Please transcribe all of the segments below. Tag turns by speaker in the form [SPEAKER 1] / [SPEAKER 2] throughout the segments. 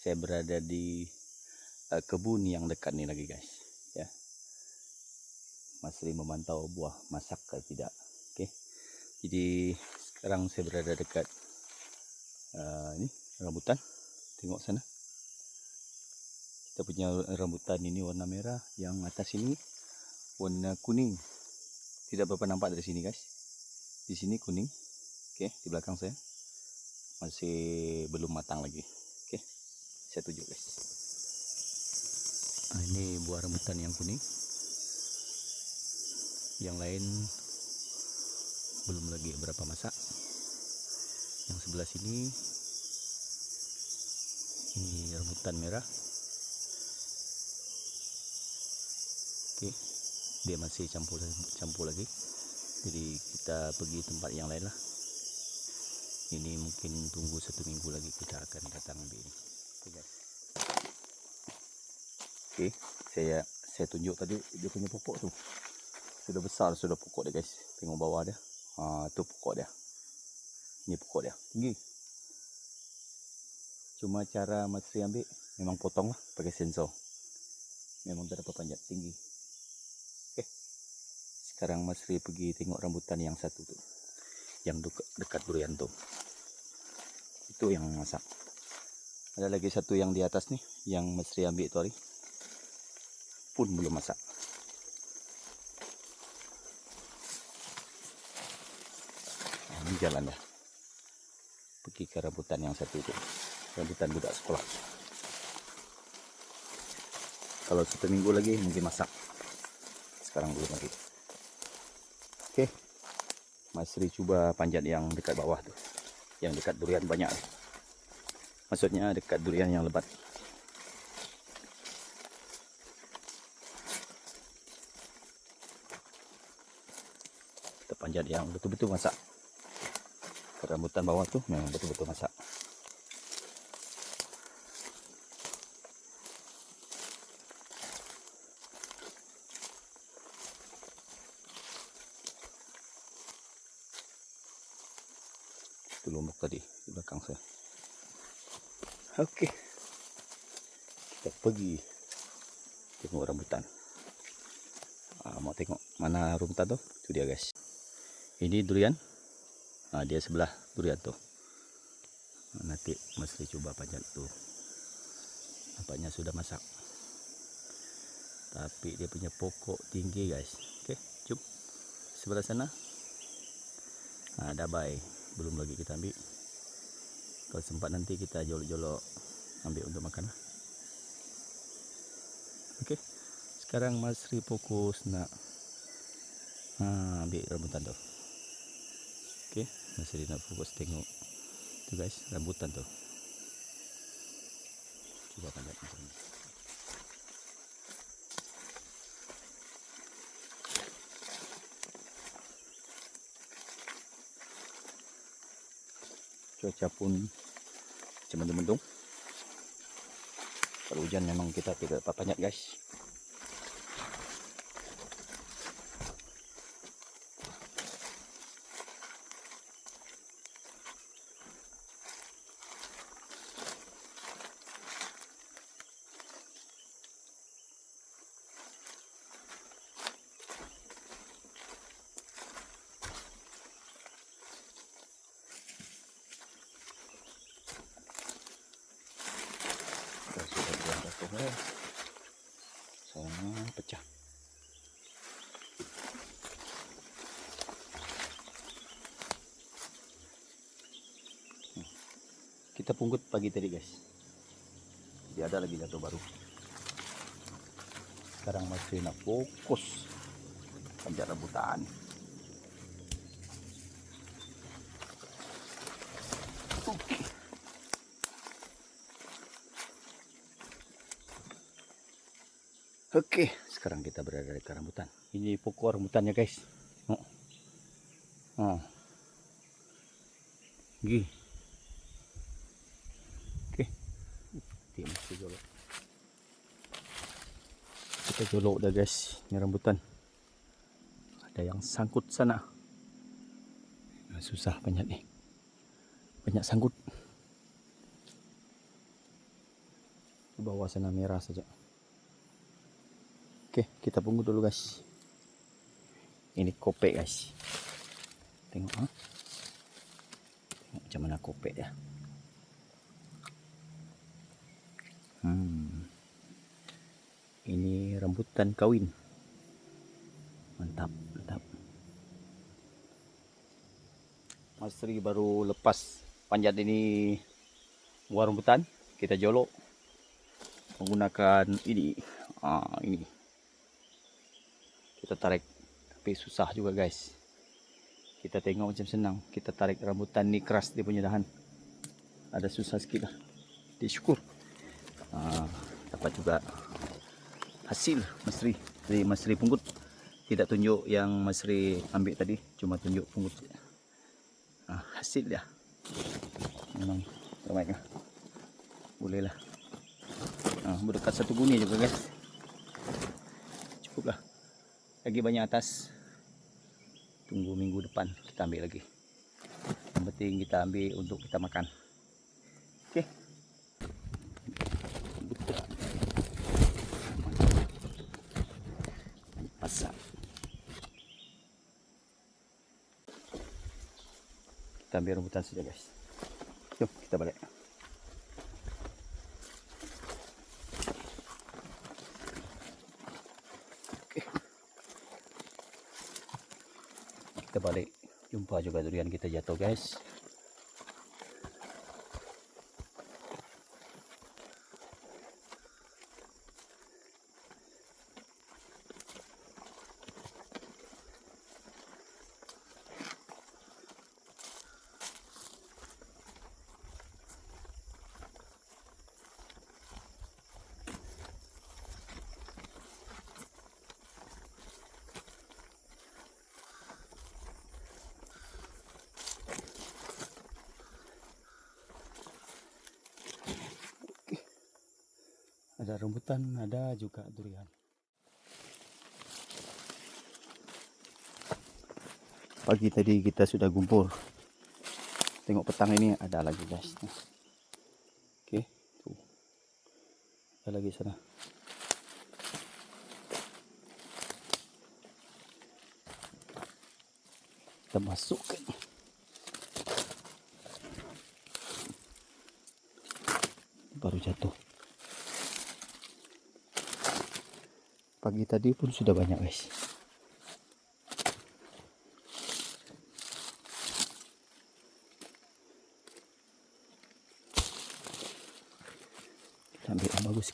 [SPEAKER 1] saya berada di uh, kebun yang dekat nih lagi guys. Ya. Masih memantau buah masak atau tidak. Oke jadi sekarang saya berada dekat uh, ini rambutan. Tengok sana. Kita punya rambutan ini warna merah yang atas ini warna kuning. Tidak berapa nampak dari sini guys. Di sini kuning. Oke di belakang saya. Masih belum matang lagi tunjuk guys. Nah, ini buah rambutan yang kuning. Yang lain belum lagi berapa masak. Yang sebelah sini ini rambutan merah. Oke dia masih campur campur lagi. Jadi kita pergi tempat yang lain lah. Ini mungkin tunggu satu minggu lagi kita akan datang ambil ini oke guys oke saya saya tunjuk tadi dia punya pokok tuh sudah besar sudah pokok dia guys. Tengok bawah dia. Ha, tu pokok dia. Ini pokok dia. Tinggi. Cuma cara Mas Sri ambil memang potong lah pakai sensor. Memang tak dapat panjat tinggi. Oke sekarang Mas Sri pergi tengok rambutan yang satu tuh yang dekat, durian tuh itu yang masak ada lagi satu yang di atas nih yang Mas Sri ambil itu hari. Pun belum masak. Nah, ini jalan dah. Pergi ke rambutan yang satu itu rambutan budak sekolah. Kalau satu minggu lagi mungkin masak. Sekarang belum lagi. Oke Mas Sri coba panjat yang dekat bawah tuh yang dekat durian banyak maksudnya dekat durian yang lebat. Kita panjat yang betul-betul masak. Rambutan bawah tuh memang betul-betul masak. Itu lombok tadi di belakang saya oke. Kita pergi tengok rambutan. Ah, mau tengok mana rambutan tuh itu dia guys. Ini durian. Nah, dia sebelah durian Nah, nanti mesti coba panjat tuh nampaknya sudah masak. Tapi dia punya pokok tinggi guys. Oke cup sebelah sana. Ada bay belum lagi kita ambil kalau sempat nanti kita jolok-jolok ambil untuk makan lah. oke sekarang Mas Sri fokus nak ha, ambil rambutan tuh oke Mas Sri nak fokus tengok tuh guys rambutan tuh coba panjat macam ni cuaca pun macam mendung-mendung kalau hujan memang kita tidak dapat panjat guys Kita sayangnya pecah. Hmm. kita pungut pagi tadi guys. Jadi ada lagi jatuh baru. Sekarang masih nak fokus. Panjat rambutan Oke, sekarang kita berada di rambutan. Ini pokok rambutannya, guys. Oh. Oh. Gih. Oke. Mesti jolok. Kita jolok dah, guys. Ini rambutan. Ada yang sangkut sana. Nah, Susah banyak nih. Banyak sangkut. Di bawah sana merah saja. Oke, kita tunggu dulu guys. Ini kope guys. Tengok ha? Tengok macam mana kope dia. Hmm. Ini rambutan kawin. Mantap, mantap. Mas Tri baru lepas panjat ini buah rambutan. Kita jolok menggunakan ini. Ah, ini. Kita tarik tapi susah juga guys. Kita tengok macam senang. Kita tarik rambutan ni keras dia punya dahan. Ada susah sikit lah. Disyukur. Ah, dapat juga hasil Mas Ri. Jadi Mas Ri punggut tidak tunjuk yang Mas Ri ambil tadi, cuma tunjuk punggut. Ah, hasil dia. Memang terbaik lah. Boleh lah. Ah, berdekat satu guni juga guys. Cukup lah. Lagi banyak atas. Tunggu minggu depan kita ambil lagi. Yang penting kita ambil untuk kita makan. Buta. Pasar. Kita ambil rambutan saja guys. Jom kita balik. Okey. Kita balik. Jumpa juga durian kita jatuh guys. Ada rambutan, ada juga durian. Pagi tadi kita sudah gumpul. Tengok petang ini ada lagi guys. Oke, tuh. Ada lagi sana. Kita masukkan. Baru jatuh. Pagi tadi pun sudah banyak guys. Kita ambil yang bagus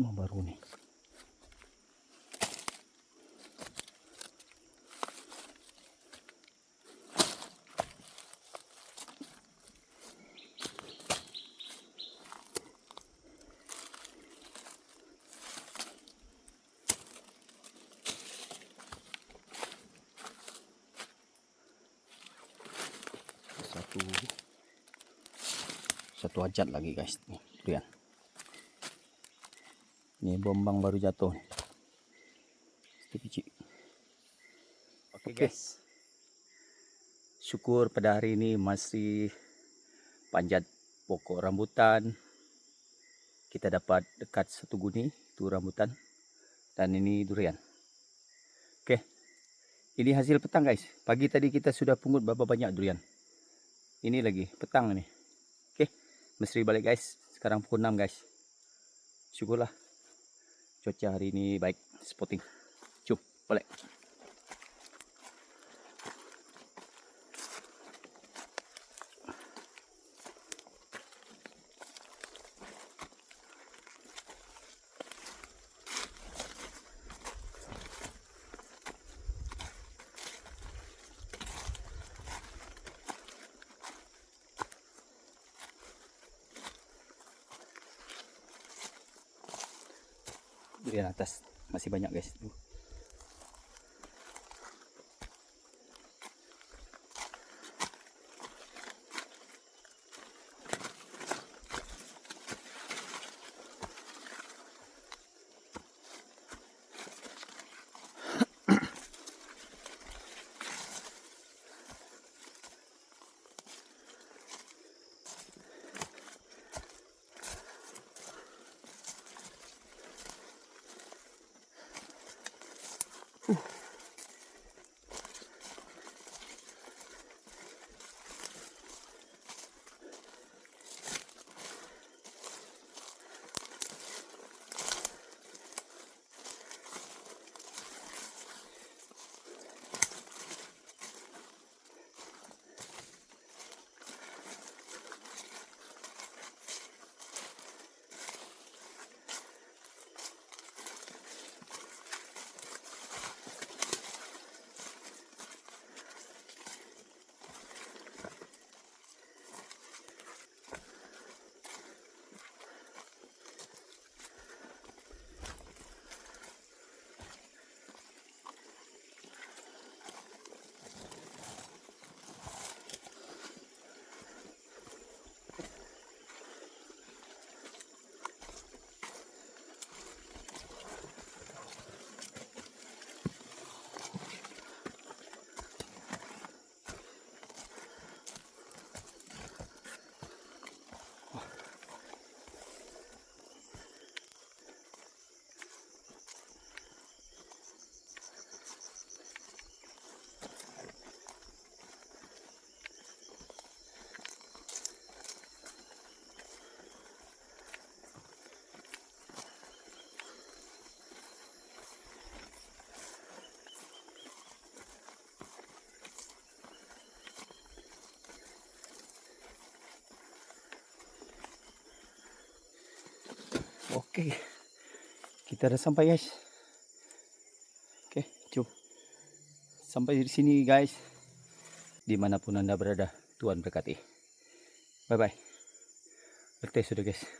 [SPEAKER 1] Semua baru nih. Satu satu ajat lagi guys nih, durian. Ini bombang baru jatuh. Itu kecil. Oke guys. Syukur pada hari ini masih panjat pokok rambutan. Kita dapat dekat satu guni itu rambutan dan ini durian. Oke. Ini hasil petang guys. Pagi tadi kita sudah pungut berapa banyak durian. Ini lagi petang ini. Oke. Mesti balik guys. Sekarang pukul 6 guys. Syukurlah cuaca hari ini baik spotting cuk boleh Durian atas masih banyak guys. Tuh. Mm-hmm. Oke. Kita udah sampai guys. Oke, cuy. Sampai di sini guys. Di mana pun anda berada, Tuhan berkati. Bye bye. Berteh sudah guys.